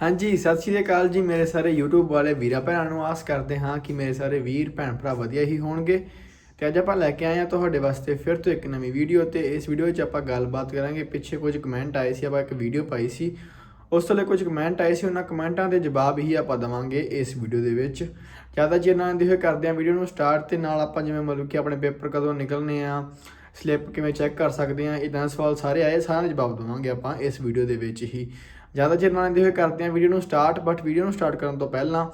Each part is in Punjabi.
ਹਾਂਜੀ, ਸਤਿ ਸ਼੍ਰੀ ਅਕਾਲ ਜੀ ਮੇਰੇ ਸਾਰੇ YouTube ਵਾਲੇ ਵੀਰਾਂ ਭੈਣਾਂ ਨੂੰ ਆਸ ਕਰਦੇ ਹਾਂ ਕਿ ਮੇਰੇ ਸਾਰੇ ਵੀਰ, ਭੈਣ ਭਰਾ ਵਧੀਆ ਹੀ ਹੋਣਗੇ। ਤੇ ਅੱਜ ਆਪਾਂ ਲੈ ਕੇ ਆਏ ਹਾਂ ਤੁਹਾਡੇ ਵਾਸਤੇ ਫਿਰ ਤੋਂ ਇੱਕ ਨਵੀਂ ਵੀਡੀਓ ਤੇ ਇਸ ਵੀਡੀਓ ਵਿੱਚ ਆਪਾਂ ਗੱਲਬਾਤ ਕਰਾਂਗੇ। ਪਿੱਛੇ ਕੁਝ ਕਮੈਂਟ ਆਏ ਸੀ, ਆਪਾਂ ਇੱਕ ਵੀਡੀਓ ਪਾਈ ਸੀ। ਉਸ ਤੋਂ ਲੈ ਕੁਝ ਕਮੈਂਟ ਆਏ ਸੀ, ਉਹਨਾਂ ਕਮੈਂਟਾਂ ਦੇ ਜਵਾਬ ਹੀ ਆਪਾਂ ਦਵਾਂਗੇ ਇਸ ਵੀਡੀਓ ਦੇ ਵਿੱਚ। ਜ਼ਿਆਦਾ ਜੇ ਨਾ ਦੇ ਹੋਏ ਕਰਦੇ ਹਾਂ ਵੀਡੀਓ ਨੂੰ ਸਟਾਰਟ ਤੇ ਨਾਲ ਆਪਾਂ ਜਿਵੇਂ ਮਤਲਬ ਕਿ ਆਪਣੇ ਪੇਪਰ ਕਦੋਂ ਨਿਕਲਨੇ ਆ ਸਲਿੱਪ ਕਿਵੇਂ ਚੈੱਕ ਕਰ ਸਕਦੇ ਆ ਇਦਾਂ ਸਵਾਲ ਸਾਰੇ ਆਏ, ਸਾਰਿਆਂ ਦੇ ਜਵਾਬ ਦਵਾਂਗੇ ਆਪਾਂ ਇਸ ਵੀਡੀਓ ਦੇ ਵਿੱਚ ਹੀ। ਜ਼ਿਆਦਾ ਚਿਰ ਨਾ ਦੇ ਹੋਏ ਕਰਦੇ ਹਾਂ ਵੀਡੀਓ ਨੂੰ ਸਟਾਰਟ ਬਟ ਵੀਡੀਓ ਨੂੰ ਸਟਾਰਟ ਕਰਨ ਤੋਂ ਪਹਿਲਾਂ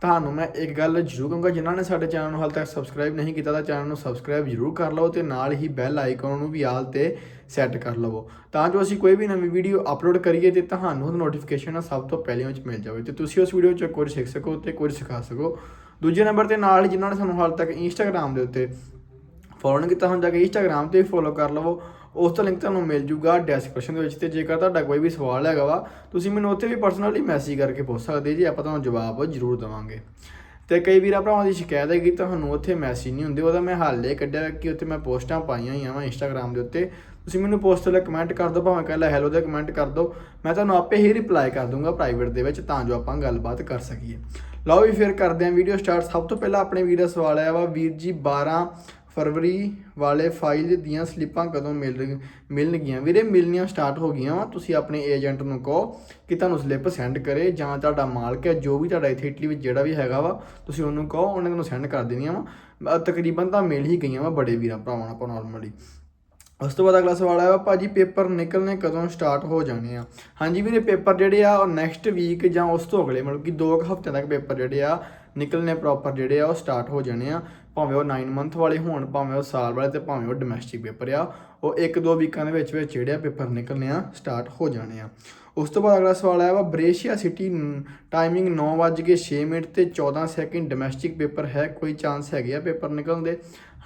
ਤੁਹਾਨੂੰ ਮੈਂ ਇੱਕ ਗੱਲ ਜ਼ਰੂਰ ਕਹੂੰਗਾ, ਜਿਨ੍ਹਾਂ ਨੇ ਸਾਡੇ ਚੈਨਲ ਨੂੰ ਹਾਲ ਤੱਕ ਸਬਸਕ੍ਰਾਈਬ ਨਹੀਂ ਕੀਤਾ ਤਾਂ ਚੈਨਲ ਨੂੰ ਸਬਸਕ੍ਰਾਈਬ ਜ਼ਰੂਰ ਕਰ ਲਓ ਤੇ ਨਾਲ ਹੀ ਬੈਲ ਆਈਕਨ ਨੂੰ ਵੀ ਆਲ ਤੇ ਸੈੱਟ ਕਰ ਲਵੋ। ਤਾਂ ਜੋ ਅਸੀਂ ਕੋਈ ਵੀ ਨਵੀਂ ਵੀਡੀਓ ਅਪਲੋਡ ਕਰੀਏ ਤੇ ਤੁਹਾਨੂੰ ਉਹਦੀ ਨੋਟੀਫਿਕੇਸ਼ਨ ਸਭ ਤੋਂ ਪਹਿਲੇ ਵਿੱਚ ਮਿਲ ਜਾਵੇ ਤੇ ਤੁਸੀਂ ਉਸ ਵੀਡੀਓ 'ਚ ਕੁਝ ਸਿੱਖ ਸਕੋ ਤੇ ਕੁਝ ਸਿਖਾ ਸਕੋ। ਦੂਜੇ ਨੰਬਰ ਤੇ ਨਾਲ ਹੀ ਜਿਨ੍ਹਾਂ ਨੇ ਸਾਨੂੰ ਹਾਲ ਤੱਕ ਇੰਸਟਾਗ੍ਰam ਦੇ ਉੱਤੇ ਫੋਲੋ ਨਹੀਂ ਕੀਤਾ ਹੁੰਦਾ ਕਿ ਇੰਸਟਾਗ੍ਰam ਤੇ ਫੋਲੋ ਕਰ ਲਵੋ। ਉਸ ਦਾ ਲਿੰਕ ਤੁਹਾਨੂੰ ਮਿਲ ਜੂਗਾ ਡੈਸਕ੍ਰਿਪਸ਼ਨ ਦੇ ਵਿੱਚ ਤੇ ਜੇਕਰ ਤੁਹਾਡਾ ਕੋਈ ਵੀ ਸਵਾਲ ਹੈਗਾ ਵਾ, ਤੁਸੀਂ ਮੈਨੂੰ ਉੱਥੇ ਵੀ ਪਰਸਨਲੀ ਮੈਸੇਜ ਕਰਕੇ ਪੁੱਛ ਸਕਦੇ ਜੀ, ਆਪਾਂ ਤੁਹਾਨੂੰ ਜਵਾਬ ਜ਼ਰੂਰ ਦੇਵਾਂਗੇ। ਤੇ ਕਈ ਵੀਰਾਂ ਭਰਾਵਾਂ ਦੀ ਸ਼ਿਕਾਇਤ ਹੈ ਕਿ ਤੁਹਾਨੂੰ ਉੱਥੇ ਮੈਸੇਜ ਨਹੀਂ ਹੁੰਦੇ, ਉਹਦਾ ਮੈਂ ਹੱਲ ਇਹ ਕੱਢਿਆ ਕਿ ਉੱਥੇ ਮੈਂ ਪੋਸਟਾਂ ਪਾਈਆਂ ਹੋਈਆਂ ਵਾ ਇੰਸਟਾਗ੍ਰam ਦੇ ਉੱਤੇ। ਤੁਸੀਂ ਮੈਨੂੰ ਪੋਸਟ ਤੇ ਕਮੈਂਟ ਕਰ ਦਿਓ, ਭਾਵੇਂ ਕੱਲਾ ਹੈਲੋ ਦੇ ਕਮੈਂਟ ਕਰ ਦਿਓ। ਮੈਂ ਤੁਹਾਨੂੰ ਆਪੇ ਹੀ ਰਿਪਲਾਈ ਕਰ ਦੂੰਗਾ ਪ੍ਰਾਈਵੇਟ ਦੇ ਵਿੱਚ, ਤਾਂ ਜੋ ਆਪਾਂ ਗੱਲਬਾਤ ਕਰ ਸਕੀਏ। ਲਓ ਵੀ ਫਿਰ ਕਰਦੇ ਹਾਂ ਵੀਡੀਓ ਸਟਾਰਟ ਸਭ ਤੋਂ ਪਹਿਲਾਂ ਆਪਣੇ ਵੀਰ ਦਾ ਸਵਾਲ ਆਇਆ ਵਾ, ਵੀਰ ਜੀ 12 ਫਰਵਰੀ ਵਾਲੇ ਫਾਈਲ ਦੀਆਂ ਸਲਿੱਪਾਂ ਕਦੋਂ ਮਿਲ ਮਿਲਣਗੀਆਂ? ਵੀਰੇ, ਮਿਲਣੀਆਂ ਸਟਾਰਟ ਹੋ ਗਈਆਂ ਵਾ। ਤੁਸੀਂ ਆਪਣੇ ਏਜੰਟ ਨੂੰ ਕਹੋ ਕਿ ਤੁਹਾਨੂੰ ਸਲਿੱਪ ਸੈਂਡ ਕਰੇ ਜਾਂ ਤੁਹਾਡਾ ਮਾਲਕ ਹੈ, ਜੋ ਵੀ ਤੁਹਾਡਾ ਇੱਥੇ ਇਟਲੀ ਵਿੱਚ ਜਿਹੜਾ ਵੀ ਹੈਗਾ ਵਾ, ਤੁਸੀਂ ਉਹਨੂੰ ਕਹੋ, ਉਹਨੇ ਤੁਹਾਨੂੰ ਸੈਂਡ ਕਰ ਦੇਣੀਆਂ ਵਾ। ਤਕਰੀਬਨ ਤਾਂ ਮਿਲ ਹੀ ਗਈਆਂ ਵਾ ਬੜੇ ਵੀਰਾਂ ਭਰਾਵਾਂ ਆਪਾਂ ਨਾਰਮਲੀ ਉਸ ਤੋਂ ਬਾਅਦ ਅਗਲਾ ਸਵਾਲ ਆਇਆ ਭਾਜੀ, ਪੇਪਰ ਨਿਕਲਨੇ ਕਦੋਂ ਸਟਾਰਟ ਹੋ ਜਾਣੇ ਆ? ਹਾਂਜੀ ਵੀਰੇ, ਪੇਪਰ ਜਿਹੜੇ ਆ, ਉਹ ਨੈਕਸਟ ਵੀਕ ਜਾਂ ਉਸ ਤੋਂ ਅਗਲੇ, ਮਤਲਬ ਕਿ 2 ਹਫ਼ਤਿਆਂ ਤੱਕ ਪੇਪਰ ਜਿਹੜੇ ਆ ਨਿਕਲਨੇ ਪ੍ਰੋਪਰ ਜਿਹੜੇ ਆ, ਉਹ ਸਟਾਰਟ ਹੋ ਜਾਣੇ ਆ। ਭਾਵੇਂ ਉਹ 9 ਮੰਥ ਵਾਲੇ ਹੋਣ, ਭਾਵੇਂ ਉਹ ਸਾਲ ਵਾਲੇ ਤੇ ਭਾਵੇਂ ਉਹ ਡੋਮੈਸਟਿਕ ਪੇਪਰ ਆ, ਉਹ 1-2 ਵੀਕਾਂ ਦੇ ਵਿੱਚ ਵਿੱਚ ਜਿਹੜੇ ਆ ਪੇਪਰ ਨਿਕਲਨੇ ਆ ਸਟਾਰਟ ਹੋ ਜਾਣੇ ਆ। ਉਸ ਤੋਂ ਬਾਅਦ ਅਗਲਾ ਸਵਾਲ ਆਇਆ ਵਾ ਬ੍ਰੇਸ਼ੀਆ ਸਿਟੀ ਟਾਈਮਿੰਗ 9:06 ਮਿੰਟ ਤੇ 14 ਸੈਕਿੰਡ ਡੋਮੈਸਟਿਕ ਪੇਪਰ ਹੈ, ਕੋਈ ਚਾਂਸ ਹੈਗੇ ਆ ਪੇਪਰ ਨਿਕਲਣ ਦੇ?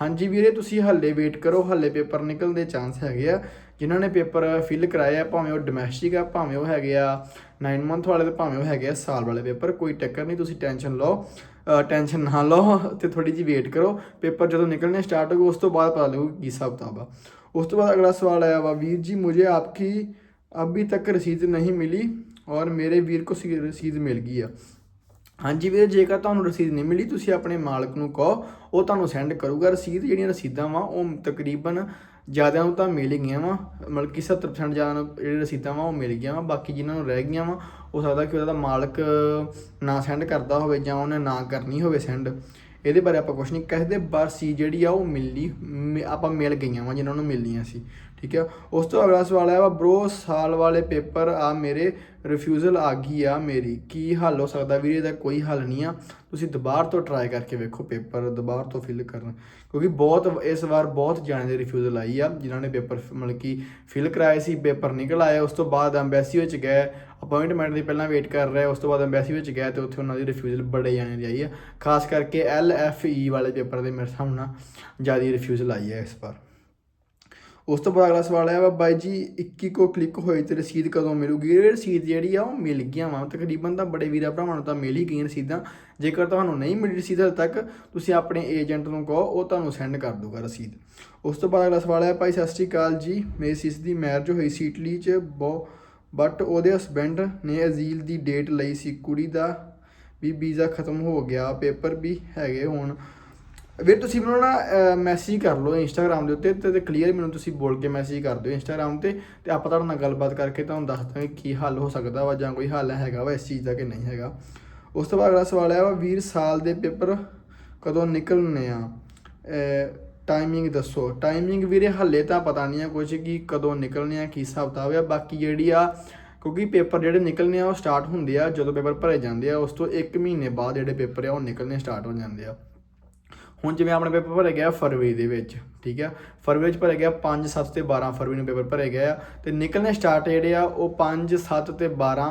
ਹਾਂਜੀ ਵੀਰੇ, ਤੁਸੀਂ ਹੱਲੇ ਵੇਟ ਕਰੋ, ਹੱਲੇ ਪੇਪਰ ਨਿਕਲਣ ਦੇ ਚਾਂਸ ਹੈਗੇ ਆ। ਜਿਨ੍ਹਾਂ ਨੇ ਪੇਪਰ ਫਿਲ ਕਰਾਇਆ ਭਾਵੇਂ ਉਹ ਡੋਮੈਸਟਿਕ ਆ, ਭਾਵੇਂ ਉਹ ਹੈਗੇ ਆ 9 ਮੰਥ ਵਾਲੇ ਤੇ ਭਾਵੇਂ ਉਹ ਹੈਗੇ ਆ ਸਾਲ ਵਾਲੇ ਪੇਪਰ, ਕੋਈ ਟੱਕਰ ਨਹੀਂ, ਤੁਸੀਂ ਟੈਨਸ਼ਨ ਲਓ। ਟੈਨਸ਼ਨ ਨਾ ਲਓ ਤੇ ਥੋੜੀ ਜੀ ਵੇਟ ਕਰੋ। ਪੇਪਰ ਜਦੋਂ ਨਿਕਲਣੇ ਸਟਾਰਟ ਹੋਗੇ ਉਸ ਤੋਂ ਬਾਅਦ ਪਤਾ ਲੱਗੂ ਕੀ ਹਿਸਾਬ ਕਿਤਾਬ ਆ। ਉਸ ਤੋਂ ਬਾਅਦ ਅਗਲਾ ਸਵਾਲ ਆਇਆ ਵਾ, ਵੀਰ ਜੀ, ਮੁਝੇ ਆਪਕੀ ਅਭੀ ਤੱਕ ਰਸੀਦ ਨਹੀਂ ਮਿਲੀ ਔਰ ਮੇਰੇ ਵੀਰ ਕੋ ਰਸੀਦ ਮਿਲ ਗਈ ਆ। ਹਾਂਜੀ ਵੀਰ, ਜੇਕਰ ਤੁਹਾਨੂੰ ਰਸੀਦ ਨਹੀਂ ਮਿਲੀ, ਤੁਸੀਂ ਆਪਣੇ ਮਾਲਕ ਨੂੰ ਕਹੋ, ਉਹ ਤੁਹਾਨੂੰ ਸੈਂਡ ਕਰੂਗਾ। ਰਸੀਦ ਜਿਹੜੀਆਂ ਰਸੀਦਾਂ ਵਾ, ਉਹ ਤਕਰੀਬਨ ਜ਼ਿਆਦਾ ਨੂੰ ਤਾਂ ਮਿਲ ਹੀ ਗਈਆਂ ਵਾ, ਮਤਲਬ ਕਿ 70% ਜ਼ਿਆਦਾ ਨੂੰ ਜਿਹੜੀ ਰਸੀਦਾਂ ਵਾ ਉਹ ਮਿਲ ਗਈਆਂ ਵਾ, ਬਾਕੀ ਜਿਨ੍ਹਾਂ ਨੂੰ ਰਹਿ ਗਈਆਂ ਵਾ ਹੋ ਸਕਦਾ ਕਿ ਉਹਦਾ ਮਾਲਕ ਨਾ ਸੈਂਡ ਕਰਦਾ ਹੋਵੇ ਜਾਂ ਉਹਨੇ ਨਾ ਕਰਨੀ ਹੋਵੇ ਸੈਂਡ ਇਹਦੇ ਬਾਰੇ ਆਪਾਂ ਕੁਝ ਨਹੀਂ ਕਹਿੰਦੇ ਪਰ ਸੀ ਜਿਹੜੀ ਆ ਉਹ ਮਿਲਣੀ ਮ- ਆਪਾਂ ਮਿਲ ਗਈਆਂ ਵਾ, ਜਿਨ੍ਹਾਂ ਨੂੰ ਮਿਲਣੀਆਂ ਸੀ। ਠੀਕ ਆ ਉਸ ਤੋਂ ਅਗਲਾ ਸਵਾਲ ਆਇਆ ਵਾ ਬ్రో ਸਾਲ ਵਾਲੇ ਪੇਪਰ ਆ ਮੇਰੇ ਰਿਫਿਊਜ਼ਲ ਆ ਗਈ ਆ ਮੇਰੀ। ਕੀ ਹੱਲ ਹੋ ਸਕਦਾ ਵੀਰੇ? ਇਹਦਾ ਕੋਈ ਹੱਲ ਨਹੀਂ ਆ। ਤੁਸੀਂ ਦੁਬਾਰਾ ਤੋਂ ਟਰਾਈ ਕਰਕੇ ਵੇਖੋ ਪੇਪਰ, ਦੁਬਾਰਾ ਤੋਂ ਫਿਲ ਕਰਨ। ਕਿਉਂਕਿ ਬਹੁਤ, ਇਸ ਵਾਰ ਬਹੁਤ ਜਾਣੇ ਦੇ ਰਿਫਿਊਜ਼ਲ ਆਈ ਆ, ਜਿਨ੍ਹਾਂ ਨੇ ਪੇਪਰ ਮਤਲਬ ਕਿ ਫਿਲ ਕਰਾਏ ਸੀ, ਪੇਪਰ ਨਿਕਲ ਆਏ। ਉਸ ਤੋਂ ਬਾਅਦ ਐਮਬੈਸੀ ਵਿੱਚ ਗਏ ਅਪਾਇੰਟਮੈਂਟ ਦੀ ਪਹਿਲਾਂ ਵੇਟ ਕਰ ਰਹੇ, ਉਸ ਤੋਂ ਬਾਅਦ ਐਮਬੈਸੀ ਵਿੱਚ ਗਏ ਤੇ ਉੱਥੇ ਉਹਨਾਂ ਦੀ ਰਿਫਿਊਜ਼ਲ ਬੜੇ ਜਾਣੇ ਦੀ ਆਈ ਆ। ਖਾਸ ਕਰਕੇ ਐਲ ਐਫ ਈ ਵਾਲੇ ਪੇਪਰ ਦੇ ਮੇਰੇ ਹਿਸਾਬ ਜ਼ਿਆਦਾ ਰਿਫਿਊਜ਼ਲ ਆਈ ਹੈ ਇਸ ਵਾਰ। ਉਸ ਤੋਂ ਬਾਅਦ ਅਗਲਾ ਸਵਾਲ ਹੈ ਵਾ, ਬਾਈ ਜੀ 21 ਕੋ ਕਲਿੱਕ ਹੋਏ ਤੇ ਰਸੀਦ ਕਦੋਂ ਮਿਲੂਗੀ? ਇਹ ਰਸੀਦ ਜਿਹੜੀ ਆ, ਉਹ ਮਿਲ ਗਈਆਂ ਵਾ। ਤਕਰੀਬਨ ਤਾਂ ਬੜੇ ਵੀਰਾਂ ਭਰਾਵਾਂ ਨੂੰ ਤਾਂ ਮਿਲ ਹੀ ਗਈਆਂ ਰਸੀਦਾਂ। ਜੇਕਰ ਤੁਹਾਨੂੰ ਨਹੀਂ ਮਿਲੀ ਰਸੀਦ ਹਲ ਤੱਕ, ਤੁਸੀਂ ਆਪਣੇ ਏਜੰਟ ਨੂੰ ਕਹੋ, ਉਹ ਤੁਹਾਨੂੰ ਸੈਂਡ ਕਰ ਦੂਗਾ ਰਸੀਦ। ਉਸ ਤੋਂ ਬਾਅਦ ਅਗਲਾ ਸਵਾਲ ਹੈ ਭਾਈ, ਸਤਿ ਸ਼੍ਰੀ ਅਕਾਲ ਜੀ। ਮੇਰੀ ਸਿਸ ਦੀ ਮੈਰਿਜ ਹੋਈ ਸੀ ਇਟਲੀ 'ਚ, ਬਹੁ ਬਟ ਉਹਦੇ ਹਸਬੈਂਡ ਨੇ ਅਜ਼ੀਲ ਦੀ ਡੇਟ ਲਈ ਸੀ। ਕੁੜੀ ਦਾ ਵੀ ਵੀਜ਼ਾ ਖਤਮ ਹੋ ਗਿਆ, ਪੇਪਰ ਵੀ ਹੈਗੇ ਹੁਣ। ਵੀਰ, ਤੁਸੀਂ ਮੈਨੂੰ ਨਾ ਮੈਸੇਜ ਕਰ ਲਓ ਇੰਸਟਾਗ੍ਰam ਦੇ ਉੱਤੇ ਤੇ ਕਲੀਅਰ ਮੈਨੂੰ ਤੁਸੀਂ ਬੋਲ ਕੇ ਮੈਸੇਜ ਕਰ ਦਿਓ ਇੰਸਟਾਗ੍ਰam ਤੇ ਤੇ ਆਪਾਂ ਤੁਹਾਡੇ ਨਾਲ ਗੱਲਬਾਤ ਕਰਕੇ ਤੁਹਾਨੂੰ ਦੱਸ ਦਾਂਗੇ ਕੀ ਹੱਲ ਹੋ ਸਕਦਾ ਵਾ ਜਾਂ ਕੋਈ ਹੱਲ ਹੈਗਾ ਵਾ ਇਸ ਚੀਜ਼ ਦਾ ਕਿ ਨਹੀਂ ਹੈਗਾ। ਉਸ ਤੋਂ ਬਾਅਦ ਅਗਲਾ ਸਵਾਲ ਹੈ ਵਾ, ਵੀਰ, ਸਾਲ ਦੇ ਪੇਪਰ ਕਦੋਂ ਨਿਕਲਣੇ ਆ? ਟਾਈਮਿੰਗ ਦੱਸੋ। ਟਾਈਮਿੰਗ ਵੀਰੇ, ਹੱਲੇ ਤਾਂ ਪਤਾ ਨਹੀਂ ਆ ਕੁਝ ਕਿ ਕਦੋਂ ਨਿਕਲਣੇ ਆ, ਕੀ ਹਿਸਾਬ ਕਿਤਾਬ ਆ। ਬਾਕੀ ਜਿਹੜੀ ਆ, ਕਿਉਂਕਿ ਪੇਪਰ ਜਿਹੜੇ ਨਿਕਲਣੇ ਆ, ਉਹ ਸਟਾਰਟ ਹੁੰਦੇ ਆ ਜਦੋਂ ਪੇਪਰ ਭਰੇ ਜਾਂਦੇ ਆ, ਉਸ ਤੋਂ 1 ਮਹੀਨੇ ਬਾਅਦ ਜਿਹੜੇ ਪੇਪਰ ਆ, ਉਹ ਨਿਕਲਣੇ ਸਟਾਰਟ ਹੋ ਜਾਂਦੇ ਆ। ਹੁਣ ਜਿਵੇਂ ਆਪਣੇ ਪੇਪਰ ਭਰੇ ਗਿਆ ਫਰਵਰੀ ਦੇ ਵਿੱਚ, ਠੀਕ ਆ? ਫਰਵਰੀ ਵਿੱਚ ਭਰੇ ਗਿਆ 5 7 ਤੇ 12 ਫਰਵਰੀ ਨੂੰ ਪੇਪਰ ਭਰੇ ਗਏ ਆ ਤੇ ਨਿਕਲਣੇ ਸਟਾਰਟ ਜਿਹੜੇ ਆ ਉਹ 5 7 ਤੇ 12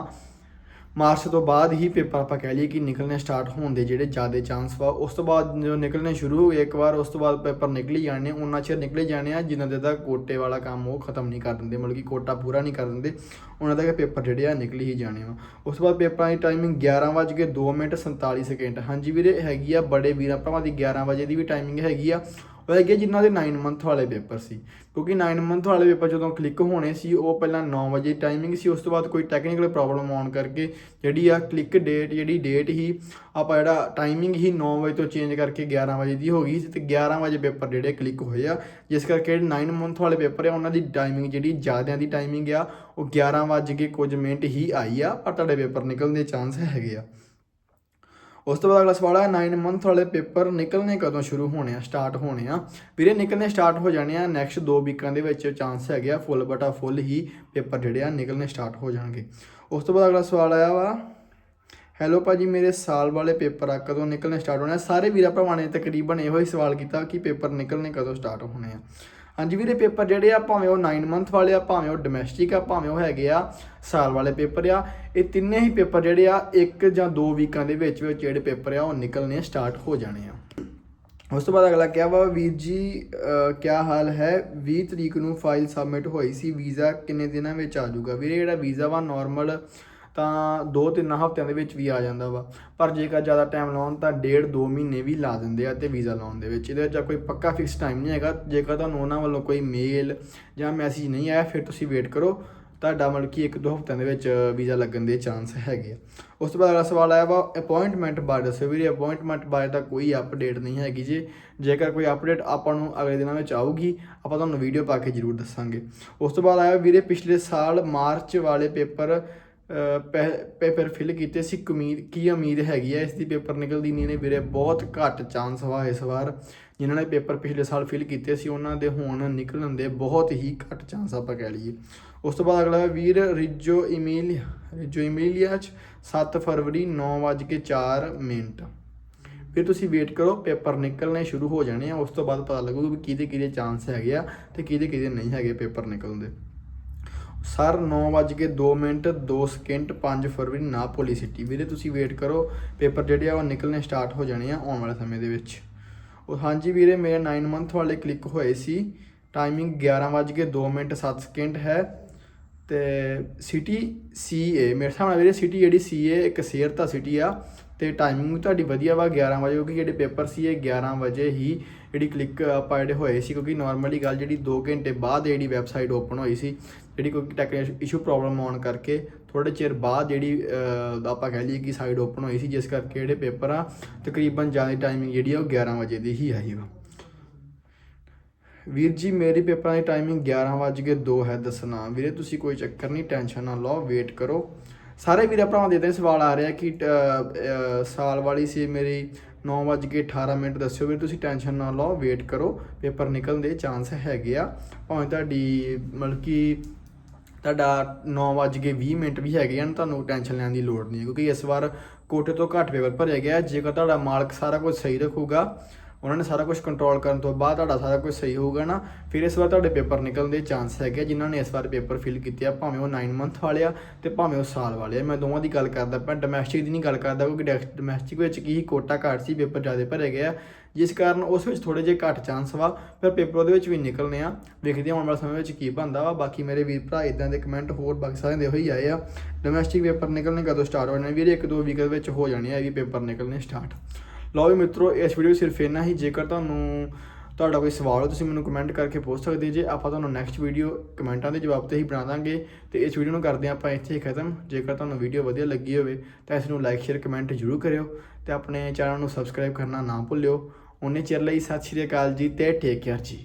ਮਾਰਚ ਤੋਂ ਬਾਅਦ ਹੀ ਪੇਪਰ ਆਪਾਂ ਕਹਿ ਲਈਏ ਕਿ ਨਿਕਲਣੇ ਸਟਾਰਟ ਹੋਣ ਦੇ ਜਿਹੜੇ ਜ਼ਿਆਦਾ ਚਾਂਸ ਵਾ, ਉਸ ਤੋਂ ਬਾਅਦ ਜਦੋਂ ਨਿਕਲਣੇ ਸ਼ੁਰੂ ਹੋ ਗਏ ਇੱਕ ਵਾਰ, ਉਸ ਤੋਂ ਬਾਅਦ ਪੇਪਰ ਨਿਕਲੀ ਜਾਣੇ ਉਹਨਾਂ ਚਿਰ ਨਿਕਲੇ ਜਾਣੇ ਆ, ਜਿਨ੍ਹਾਂ ਦੇ ਤਾਂ ਕੋਟੇ ਵਾਲਾ ਕੰਮ ਉਹ ਖਤਮ ਨਹੀਂ ਕਰ ਦਿੰਦੇ, ਮਤਲਬ ਕਿ ਕੋਟਾ ਪੂਰਾ ਨਹੀਂ ਕਰ ਦਿੰਦੇ, ਉਹਨਾਂ ਦਾ ਪੇਪਰ ਜਿਹੜੇ ਆ ਨਿਕਲ ਹੀ ਜਾਣੇ ਵਾ ਉਸ ਤੋਂ ਬਾਅਦ ਪੇਪਰਾਂ ਦੀ ਟਾਈਮਿੰਗ 11 ਵੱਜ ਕੇ 2 ਮਿੰਟ 47 ਸੈਕਿੰਡ ਹਾਂਜੀ ਵੀਰੇ, ਹੈਗੀ ਆ ਬੜੇ ਵੀਰਾਂ, ਭਰਾਵਾਂ ਦੀ 11 ਵਜੇ ਦੀ ਵੀ ਟਾਈਮਿੰਗ ਹੈਗੀ ਆ। ਉਹ ਹੈਗੇ ਜਿਨ੍ਹਾਂ ਦੇ 9 ਮੰਥ ਵਾਲੇ ਪੇਪਰ ਸੀ। ਕਿਉਂਕਿ 9 ਮੰਥ ਵਾਲੇ ਪੇਪਰ ਜਦੋਂ ਕਲਿੱਕ ਹੋਣੇ ਸੀ, ਉਹ ਪਹਿਲਾਂ 9 ਵਜੇ ਟਾਈਮਿੰਗ ਸੀ, ਉਸ ਤੋਂ ਬਾਅਦ ਕੋਈ ਟੈਕਨੀਕਲ ਪ੍ਰੋਬਲਮ ਆਉਣ ਕਰਕੇ ਜਿਹੜੀ ਆ ਕਲਿੱਕ ਡੇਟ ਜਿਹੜੀ ਡੇਟ ਹੀ ਆਪਾਂ ਜਿਹੜਾ ਟਾਈਮਿੰਗ ਹੀ 9 ਵਜੇ ਤੋਂ ਚੇਂਜ ਕਰਕੇ 11 ਵਜੇ ਦੀ ਹੋ ਗਈ ਸੀ ਤੇ 11 ਵਜੇ ਪੇਪਰ ਜਿਹੜੇ ਕਲਿੱਕ ਹੋਏ ਆ। ਜਿਸ ਕਰਕੇ ਜਿਹੜੇ 9 ਮੰਥ ਵਾਲੇ ਪੇਪਰ ਆ, ਉਹਨਾਂ ਦੀ ਟਾਈਮਿੰਗ ਜਿਹੜੀ ਜ਼ਿਆਦਿਆਂ ਦੀ ਟਾਈਮਿੰਗ ਆ, ਉਹ 11 ਵਜੇ ਕੇ ਕੁਝ ਮਿੰਟ ਹੀ ਆਈ ਆ, ਪਰ ਤੁਹਾਡੇ ਪੇਪਰ ਨਿਕਲਣ ਦੇ ਚਾਂਸ ਹੈਗੇ ਆ। ਉਸ ਤੋਂ ਬਾਅਦ ਅਗਲਾ ਸਵਾਲ ਹੈ 9 ਮੰਥ ਵਾਲੇ ਪੇਪਰ ਨਿਕਲਣੇ ਕਦੋਂ ਸ਼ੁਰੂ ਹੋਣੇ ਆ ਸਟਾਰਟ ਹੋਣੇ ਆ? ਵੀਰੇ, ਨਿਕਲਣੇ ਸਟਾਰਟ ਹੋ ਜਾਣੇ ਆ ਨੈਕਸਟ 2 ਵੀਕਾਂ ਦੇ ਵਿੱਚ ਚਾਂਸ ਹੈਗੇ ਆ ਫੁੱਲ ਬਟਾ ਫੁੱਲ ਹੀ ਪੇਪਰ ਜਿਹੜੇ ਆ ਨਿਕਲਣੇ ਸਟਾਰਟ ਹੋ ਜਾਣਗੇ। ਉਸ ਤੋਂ ਬਾਅਦ ਅਗਲਾ ਸਵਾਲ ਆਇਆ ਵਾ ਹੈਲੋ ਭਾਜੀ, ਮੇਰੇ ਸਾਲ ਵਾਲੇ ਪੇਪਰ ਆ, ਕਦੋਂ ਨਿਕਲਣੇ ਸਟਾਰਟ ਹੋਣੇ ਆ? ਸਾਰੇ ਵੀਰਾਂ ਭਰਾਵਾਂ ਨੇ ਤਕਰੀਬਨ ਇਹੋ ਹੀ ਸਵਾਲ ਕੀਤਾ ਕਿ ਪੇਪਰ ਨਿਕਲਣੇ ਕਦੋਂ ਸਟਾਰਟ ਹੋਣੇ ਆ? ਹਾਂਜੀ ਵੀਰੇ, ਪੇਪਰ ਜਿਹੜੇ ਆ, ਭਾਵੇਂ ਉਹ 9 ਮੰਥ ਵਾਲੇ ਆ, ਭਾਵੇਂ ਉਹ ਡੋਮੈਸਟਿਕ ਆ, ਭਾਵੇਂ ਉਹ ਹੈਗੇ ਆ, ਸਾਲ ਵਾਲੇ ਪੇਪਰ ਆ, ਇਹ ਤਿੰਨੇ ਹੀ ਪੇਪਰ ਜਿਹੜੇ ਆ, ਇੱਕ ਜਾਂ ਦੋ ਵੀਕਾਂ ਦੇ ਵਿੱਚ ਵਿੱਚ ਜਿਹੜੇ ਪੇਪਰ ਆ, ਉਹ ਨਿਕਲਣੇ ਸਟਾਰਟ ਹੋ ਜਾਣੇ ਆ। ਉਸ ਤੋਂ ਬਾਅਦ ਅਗਲਾ ਕਿਹਾ ਵਾ, ਵੀਰ ਜੀ ਕੀ ਹਾਲ ਹੈ? 20 ਤਰੀਕ ਨੂੰ ਫਾਈਲ ਸਬਮਿਟ ਹੋਈ ਸੀ, ਵੀਜ਼ਾ ਕਿੰਨੇ ਦਿਨਾਂ ਵਿੱਚ ਆ ਜਾਊਗਾ? ਵੀਰੇ, ਜਿਹੜਾ ਵੀਜ਼ਾ ਵਾ ਨਾਰਮਲ ਤਾਂ 2-3 ਹਫ਼ਤਿਆਂ ਦੇ ਵਿੱਚ ਵੀ ਆ ਜਾਂਦਾ ਵਾ। ਪਰ ਜੇਕਰ ਜ਼ਿਆਦਾ ਟਾਈਮ ਲਾਉਣ ਤਾਂ ਡੇਢ 2 ਮਹੀਨੇ ਵੀ ਲਾ ਦਿੰਦੇ ਆ ਤੇ ਵੀਜ਼ਾ ਲਾਉਣ ਦੇ ਵਿੱਚ। ਇਹਦੇ ਵਿੱਚ ਕੋਈ ਪੱਕਾ ਫਿਕਸ ਟਾਈਮ ਨਹੀਂ ਹੈਗਾ। ਜੇਕਰ ਤੁਹਾਨੂੰ ਉਹਨਾਂ ਵੱਲੋਂ ਕੋਈ ਮੇਲ ਜਾਂ ਮੈਸੇਜ ਨਹੀਂ ਆਇਆ, ਫਿਰ ਤੁਸੀਂ ਵੇਟ ਕਰੋ। ਤੁਹਾਡਾ ਮਤਲਬ ਕਿ 1-2 ਹਫ਼ਤਿਆਂ ਦੇ ਵਿੱਚ ਵੀਜ਼ਾ ਲੱਗਣ ਦੇ ਚਾਂਸ ਹੈਗੇ ਆ। ਉਸ ਤੋਂ ਬਾਅਦ ਅਗਲਾ ਸਵਾਲ ਆਇਆ ਵਾ ਅਪਾਇੰਟਮੈਂਟ ਬਾਰੇ ਦੱਸੋ ਵੀਰੇ। ਅਪਾਇੰਟਮੈਂਟ ਬਾਰੇ ਤਾਂ ਕੋਈ ਅਪਡੇਟ ਨਹੀਂ ਹੈਗੀ ਜੀ। ਜੇਕਰ ਕੋਈ ਅਪਡੇਟ ਆਪਾਂ ਨੂੰ ਅਗਲੇ ਦਿਨਾਂ ਵਿੱਚ ਆਊਗੀ, ਆਪਾਂ ਤੁਹਾਨੂੰ ਵੀਡੀਓ ਪਾ ਕੇ ਜ਼ਰੂਰ ਦੱਸਾਂਗੇ। ਉਸ ਤੋਂ ਬਾਅਦ ਆਇਆ ਵੀਰੇ, ਪਿਛਲੇ ਸਾਲ ਮਾਰਚ ਵਾਲੇ ਪੇਪਰ ਪੇਪਰ ਫਿਲ ਕੀਤੇ ਸੀ ਉਮੀਦ, ਕੀ ਉਮੀਦ ਹੈਗੀ ਹੈ, ਇਸ ਦੀ ਪੇਪਰ ਨਿਕਲਦੀ ਨਹੀਂ ਨੇ ਵੀਰੇ, ਬਹੁਤ ਘੱਟ ਚਾਂਸ ਵਾ ਇਸ ਵਾਰ। ਜਿਨ੍ਹਾਂ ਨੇ ਪੇਪਰ ਪਿਛਲੇ ਸਾਲ ਫਿਲ ਕੀਤੇ ਸੀ, ਉਹਨਾਂ ਦੇ ਹੁਣ ਨਿਕਲਣ ਦੇ ਬਹੁਤ ਹੀ ਘੱਟ ਚਾਂਸ ਆਪਾਂ ਕਹਿ ਲਈਏ। ਉਸ ਤੋਂ ਬਾਅਦ ਅਗਲਾ ਹੈ ਵੀਰ, ਰਿਜੋ ਇਮੀਲੀਆ ਰਿਜੋ ਇਮੀਲੀਆ ਚ 7 ਫਰਵਰੀ 9:04 ਮਿੰਟ। ਫਿਰ ਤੁਸੀਂ ਵੇਟ ਕਰੋ, ਪੇਪਰ ਨਿਕਲਣੇ ਸ਼ੁਰੂ ਹੋ ਜਾਣੇ ਆ, ਉਸ ਤੋਂ ਬਾਅਦ ਪਤਾ ਲੱਗੂਗਾ ਵੀ ਕਿਹਦੇ ਕਿਹਦੇ ਚਾਂਸ ਹੈਗੇ ਆ ਤੇ ਕਿਹਦੇ ਕਿਹਦੇ ਨਹੀਂ ਹੈਗੇ ਪੇਪਰ ਨਿਕਲਣ ਦੇ। ਸਰ 9:02 ਮਿੰਟ 2 ਸਕਿੰਟ 5 ਫਰਵਰੀ ਨਾਪੋਲੀ ਸਿਟੀ। ਵੀਰੇ, ਤੁਸੀਂ ਵੇਟ ਕਰੋ। ਪੇਪਰ ਜਿਹੜੇ ਆ, ਉਹ ਨਿਕਲਣੇ ਸਟਾਰਟ ਹੋ ਜਾਣੇ ਆ ਆਉਣ ਵਾਲੇ ਸਮੇਂ ਦੇ ਵਿੱਚ। ਉਹ ਹਾਂਜੀ ਵੀਰੇ, ਮੇਰੇ 9 ਮੰਥ ਵਾਲੇ ਕਲਿੱਕ ਹੋਏ ਸੀ। ਟਾਈਮਿੰਗ 11:02 ਮਿੰਟ 7 ਸਕਿੰਟ ਹੈ। ਤੇ ਸਿਟੀ ਸੀਏ ਮੇਰੇ ਹਿਸਾਬ ਨਾਲ ਵੀਰੇ ਸਿਟੀ ਜਿਹੜੀ ਸੀਏ ਇੱਕ ਸੇਰਤਾ ਸਿਟੀ ਆ। ਤੇ ਟਾਈਮਿੰਗ ਤੁਹਾਡੀ ਵਧੀਆ ਵਾ 11 ਵਜੇ, ਕਿਉਂਕਿ ਜਿਹੜੇ ਪੇਪਰ ਸੀ, ਇਹ 11 ਵਜੇ ਹੀ ਜਿਹੜੀ ਕਲਿੱਕ ਆਪਾਂ ਜਿਹੜੇ ਹੋਏ ਸੀ, ਕਿਉਂਕਿ ਨਾਰਮਲੀ ਗੱਲ ਜਿਹੜੀ 2 ਘੰਟੇ ਬਾਅਦ ਜਿਹੜੀ ਵੈਬਸਾਈਟ ਓਪਨ ਹੋਈ ਸੀ, ਜਿਹੜੀ ਕੋਈ ਟੈਕਨੀਕਲ ਇਸ਼ੂ ਪ੍ਰੋਬਲਮ ਆਉਣ ਕਰਕੇ ਥੋੜੇ ਚਿਰ ਬਾਅਦ ਜਿਹੜੀ ਆਪਾਂ ਕਹਿ ਲਈਏ ਕਿ ਸਾਈਟ ਓਪਨ ਹੋਈ ਸੀ, ਜਿਸ ਕਰਕੇ ਜਿਹੜੇ ਪੇਪਰ ਆ, ਤਕਰੀਬਨ ਜ਼ਿਆਦਾ ਟਾਈਮਿੰਗ ਜਿਹੜੀ ਆ ਉਹ 11 ਵਜੇ ਦੀ ਹੀ ਆਈ ਵਾ ਵੀਰ ਜੀ, ਮੇਰੀ ਪੇਪਰਾਂ ਦੀ ਟਾਈਮਿੰਗ 11:02 ਹੈ, ਦੱਸਣਾ। ਵੀਰੇ, ਤੁਸੀਂ ਕੋਈ ਚੱਕਰ ਨਹੀਂ ਟੈਨਸ਼ਨ ਨਾ ਲਓ ਵੇਟ ਕਰੋ। ਸਾਰੇ ਵੀਰੇ ਭਰਾਵਾਂ ਦੇ ਤੇ ਸਵਾਲ ਆ ਰਿਹਾ ਕਿ ਸਾਲ ਵਾਲੀ ਸੀ ਮੇਰੀ 9:18 ਮਿੰਟ ਦੱਸਿਓ ਵੀਰੇ ਤੁਸੀਂ ਟੈਨਸ਼ਨ ਨਾ ਲਓ ਵੇਟ ਕਰੋ, ਪੇਪਰ ਨਿਕਲਣ ਦੇ ਚਾਂਸ ਹੈਗੇ ਆ। ਭਾਵੇਂ ਤੁਹਾਡੀ ਮਤਲਬ ਕਿ ਤੁਹਾਡਾ 9:20 ਮਿੰਟ ਵੀ ਹੈਗੇ ਹਨ ਤੁਹਾਨੂੰ ਟੈਨਸ਼ਨ ਲੈਣ ਦੀ ਲੋੜ ਨਹੀਂ ਕਿਉਂਕਿ ਇਸ ਵਾਰ ਕੋਟੇ ਤੋਂ ਘੱਟ ਪੇਪਰ ਭਰਿਆ ਗਿਆ ਜੇਕਰ ਤੁਹਾਡਾ ਮਾਲਕ ਸਾਰਾ ਕੁਝ ਸਹੀ ਰੱਖੂਗਾ ਉਹਨਾਂ ਨੇ ਸਾਰਾ ਕੁਝ ਕੰਟਰੋਲ ਕਰਨ ਤੋਂ ਬਾਅਦ ਤੁਹਾਡਾ ਸਾਰਾ ਕੁਝ ਸਹੀ ਹੋਊਗਾ ਨਾ ਫਿਰ ਇਸ ਵਾਰ ਤੁਹਾਡੇ ਪੇਪਰ ਨਿਕਲਣ ਦੇ ਚਾਂਸ ਹੈਗੇ ਆ, ਜਿਨ੍ਹਾਂ ਨੇ ਇਸ ਵਾਰ ਪੇਪਰ ਫਿਲ ਕੀਤੇ ਆ ਭਾਵੇਂ ਉਹ 9 ਮੰਥ ਵਾਲੇ ਆ ਤੇ ਭਾਵੇਂ ਉਹ ਸਾਲ ਵਾਲੇ ਆ। ਮੈਂ ਦੋਵਾਂ ਦੀ ਗੱਲ ਕਰਦਾ ਪਰ ਡੋਮੈਸਟਿਕ ਦੀ ਨਹੀਂ ਗੱਲ ਕਰਦਾ ਕਿਉਂਕਿ ਡੋਮੈਸਟਿਕ ਵਿੱਚ ਕੀ ਕੋਟਾ ਘਾਟ ਸੀ ਪੇਪਰ ਜ਼ਿਆਦਾ ਭਰੇ ਗਏ ਆ। ਜਿਸ ਕਾਰਨ ਉਸ ਵਿੱਚ ਥੋੜੇ ਜਿਹੇ ਘੱਟ ਚਾਂਸ ਵਾ ਫਿਰ ਪੇਪਰ ਉਹਦੇ ਵਿੱਚ ਵੀ ਨਿਕਲਨੇ ਆ। ਵੇਖਦੇ ਆਉਣ ਵਾਲੇ ਸਮੇਂ ਵਿੱਚ ਕੀ ਬਣਦਾ ਵਾ। ਬਾਕੀ ਮੇਰੇ ਵੀਰ ਭਰਾ ਇਦਾਂ ਦੇ ਕਮੈਂਟ ਹੋਰ ਬਾਕੀ ਸਾਰਿਆਂ ਦੇ ਹੋਈ ਆਏ ਆ। ਡੋਮੈਸਟਿਕ ਪੇਪਰ ਨਿਕਲਣੇ ਕਦੋਂ ਸਟਾਰਟ ਹੋਣੇ ਵੀਰੇ ਇੱਕ ਦੋ ਵੀਕ ਵਿੱਚ ਹੋ ਜਾਣੇ ਆ ਇਹ ਵੀ ਪੇਪਰ ਨਿਕਲਣੇ ਸਟਾਰਟ ਲਓ ਵੀ ਮਿੱਤਰੋ ਇਸ ਵੀਡੀਓ ਸਿਰਫ ਇੰਨਾ ਹੀ। ਜੇਕਰ ਤੁਹਾਨੂੰ ਤੁਹਾਡਾ ਕੋਈ ਸਵਾਲ ਹੋ ਤੁਸੀਂ ਮੈਨੂੰ ਕਮੈਂਟ ਕਰਕੇ ਪੁੱਛ ਸਕਦੇ ਜੇ ਆਪਾਂ ਤੁਹਾਨੂੰ ਨੈਕਸਟ ਵੀਡੀਓ ਕਮੈਂਟਾਂ ਦੇ ਜਵਾਬ ਤੇ ਹੀ ਬਣਾ ਦਾਂਗੇ, ਤੇ ਇਸ ਵੀਡੀਓ ਨੂੰ ਕਰਦੇ ਹਾਂ ਆਪਾਂ ਇੱਥੇ ਹੀ ਖਤਮ। ਜੇਕਰ ਤੁਹਾਨੂੰ ਵੀਡੀਓ ਵਧੀਆ ਲੱਗੀ ਹੋਵੇ, ਤਾਂ ਇਸ ਨੂੰ ਲਾਈਕ ਸ਼ੇਅਰ ਕਮੈਂਟ ਜ਼ਰੂਰ ਕਰਿਓ ਤੇ ਆਪਣੇ ਚੈਨਲ ਨੂੰ ਸਬਸਕ੍ਰਾਈਬ ਕਰਨਾ ਨਾ ਭੁੱਲਿਓ। ਉਹਨੇ ਚਿਰ ਲਈ ਸਤਿ ਸ਼੍ਰੀ ਅਕਾਲ ਜੀ ਤੇ ਟੇਕ ਕੇਅਰ ਜੀ।